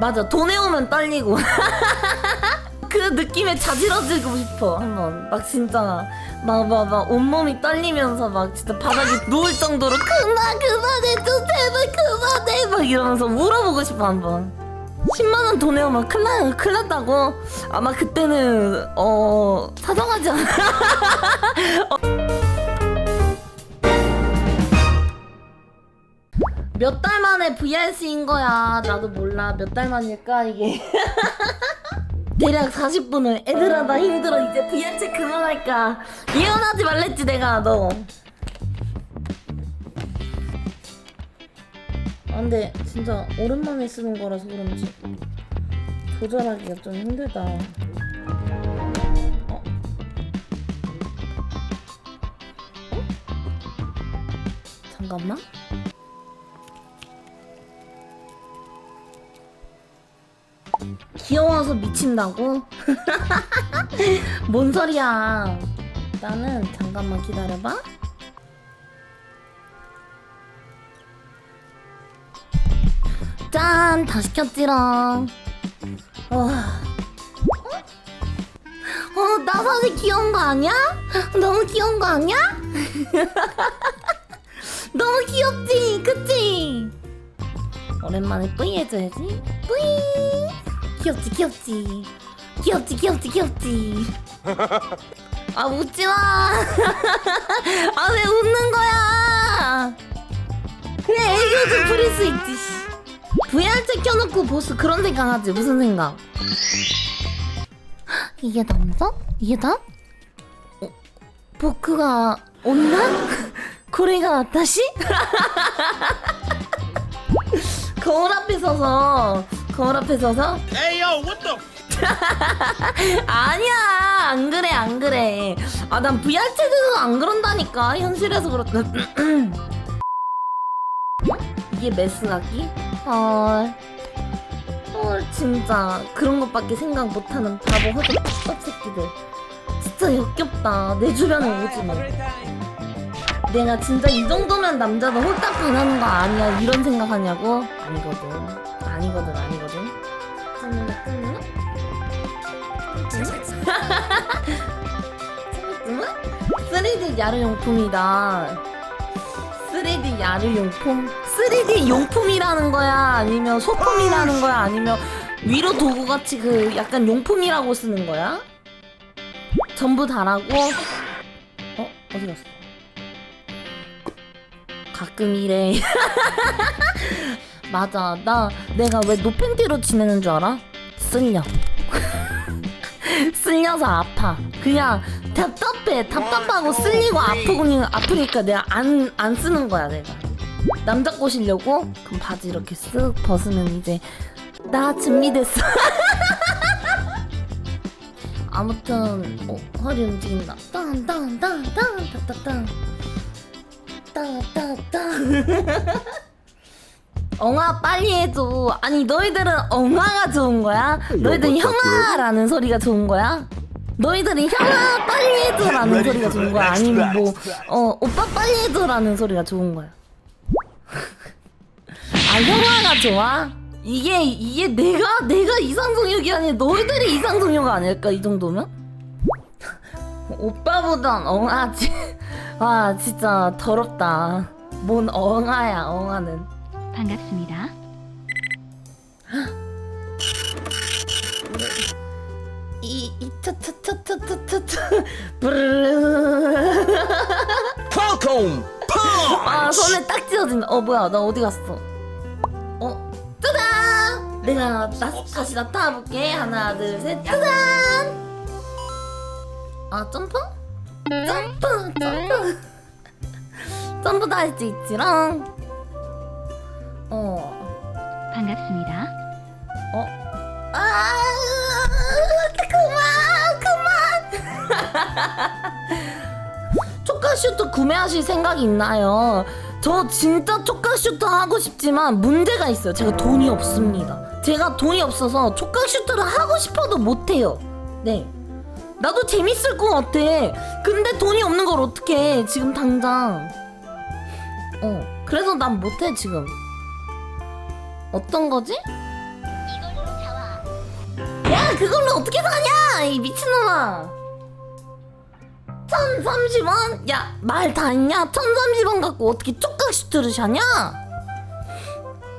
맞아. 돈에 오면 떨리고. 그 느낌에 자지러지고 싶어. 한번 막 진짜 막 막 막 온몸이 떨리면서 막 진짜 바닥에 누울 정도로 그만 그만해 좀 제발 그만해 막 이러면서 울어보고 싶어 한번. 10만 원 돈에 오면 큰일 나 큰일 났다고. 아마 그때는 어 사정하지 않아 몇 달 만에 VRC인 거야. 나도 몰라. 몇 달 만일까, 이게. 대략 40분을 애들아 나 힘들어 이제 VRC 그만할까 예언하지 말랬지 내가 너 아, 근데 진짜 오랜만에 쓰는 거라서 그런지 조절하기가 좀 힘들다 어? 어? 잠깐만 귀여워서 미친다고? 뭔 소리야? 나는 잠깐만 기다려봐. 짠! 다 시켰지롱. 어. 어, 나 사실 귀여운 거 아니야? 너무 귀여운 거 아니야? 너무 귀엽지? 그치? 오랜만에 뿌이 해줘야지. 뿌이! 귀엽지, 귀엽지. 귀엽지, 귀엽지, 귀엽지. 아, 웃지 마! 아, 왜 웃는 거야! 그래, 애교 좀 부릴 수 있지. 씨. VR채 켜놓고 보스 그런 생각 하지. 무슨 생각? 이게 남자? 이게 나? 어, 보크가 온나? 고래가 다시? 거울 앞에 서서 거울 앞에 서서? Hey yo, what the? 아니야 안 그래 안 그래. 아 난 VR 채도 안 그런다니까. 현실에서 그렇다. 이게 메스나기? 헐. 헐 진짜. 그런 것밖에 생각 못하는 바보 허접 떡 새끼들. 진짜 역겹다. 내 주변에 오지 마 내가 진짜 이 정도면 남자도 홀딱 반하는 거 아니야? 이런 생각하냐고? 아니거든. 아니거든 아니거든 3D 야르용품이다 3D 야르용품? 3D 용품이라는 거야? 아니면 소품이라는 거야? 아니면 위로 도구같이 그 약간 용품이라고 쓰는 거야? 전부 다라고? 어? 어디 갔어? 가끔 이래. 맞아. 나 내가 왜 노팬티로 지내는 줄 알아? 쓸려. 쓸려서 아파. 그냥 답답해. 답답하고 쓸리고 아프고 아프니까 내가 안 안 쓰는 거야 내가. 남자 꼬시려고 그럼 바지 이렇게 쓱 벗으면 이제 나 준비됐어. 아무튼 어, 허리 움직인다. 딴딴딴딴따따딴. 따따따. 엉아 빨리 해줘. 아니 너희들은 엉아가 좋은 거야? 너희들은 형아라는 소리가 좋은 거야? 너희들은 형아 빨리 해줘라는 소리가 좋은 거야? 아니면 뭐어 오빠 빨리 해줘라는 소리가 좋은 거야? 아 형아가 좋아? 이게 이게 내가 내가 이상성욕이 아니라 너희들이 이상성욕 아닐까 이 정도면? 오빠보단 엉아 지. 와 진짜 더럽다. 뭔 엉아야 엉아는. 반갑습니다. 이이차차차차차차 브르르 Punch! 아 손에 딱 찢어진다 어 뭐야 나 어디 갔어? 어 짜잔! 내가 나, 다시 나타나 볼게. 하나 둘셋 짜잔! 아 점프? 점프 점프. 점프도 할수 있지랑 어. 반갑습니다. 어? 아, 초카 슈트 구매하실 생각이 있나요? 저 진짜 초카 슈트 하고 싶지만 문제가 있어요. 제가 돈이 없습니다. 제가 돈이 없어서 초카 슈트를 하고 싶어도 못해요. 네. 나도 재밌을 것 같아. 근데 돈이 없는 걸 어떡해. 지금 당장. 어. 그래서 난 못해, 지금. 어떤 거지? 이걸로 그걸로 어떻게 사냐 이 미친놈아 1030원? 야 말 다 했냐 1030원 갖고 어떻게 쪽각 슈트를 사냐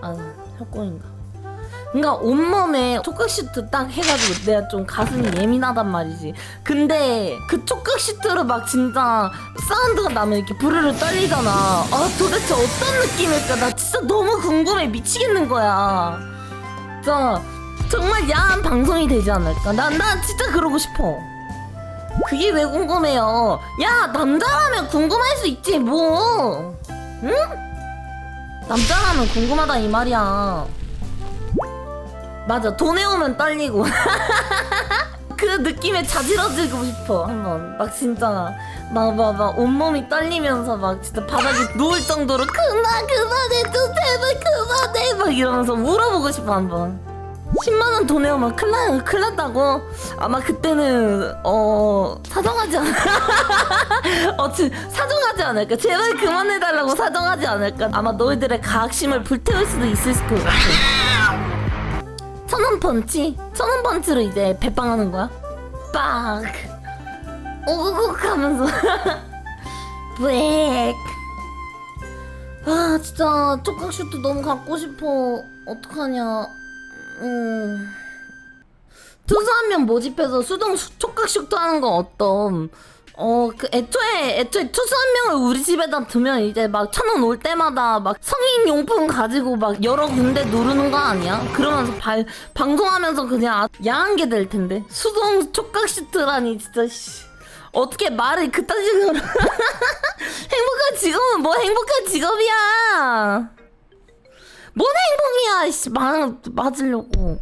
아유 혁공인가 그러니까 온몸에 촉각 시트 딱 해가지고 내가 좀 가슴이 예민하단 말이지. 근데 그 촉각 시트로 막 진짜 사운드가 나면 이렇게 부르르 떨리잖아. 아 도대체 어떤 느낌일까? 나 진짜 너무 궁금해 미치겠는 거야. 진짜 정말 야한 방송이 되지 않을까? 난, 난 진짜 그러고 싶어. 그게 왜 궁금해요? 야 남자라면 궁금할 수 있지 뭐? 응? 남자라면 궁금하다 이 말이야. 맞아 돈에 오면 떨리고 그 느낌에 자지러지고 싶어 한번 막 진짜 막막막 온몸이 떨리면서 막 진짜 바닥에 누울 정도로 그만 그만해 좀 제발 그만해 막 이러면서 울어보고 싶어 한번 10만원 돈에 오면 큰일, 나, 큰일 났다고? 아마 그때는 어 사정하지 않 어, 지- 사정하지 않을까 제발 그만해달라고 사정하지 않을까 아마 너희들의 가학심을 불태울 수도 있을 것 같아 천원 펀치? 천원 펀치로 이제 배빵하는 거야? 빡! 오구국 하면서 브액 아 진짜 쪽각슈트 너무 갖고 싶어 어떡하냐 음 투수 한 명 모집해서 수동 수- 촉각슈트 하는 거 어떤 어 그 애초에 애초에 투수 한 명을 우리 집에다 두면 이제 막 천원 올 때마다 막 성인 용품 가지고 막 여러 군데 누르는 거 아니야? 그러면서 발 방송하면서 그냥 아- 야한 게 될 텐데 수동 촉각 시트라니 진짜 씨. 어떻게 말을 그딴 식으로 행복한 직업은 뭐 행복한 직업이야 뭔 행복이야 씨. 맞, 맞으려고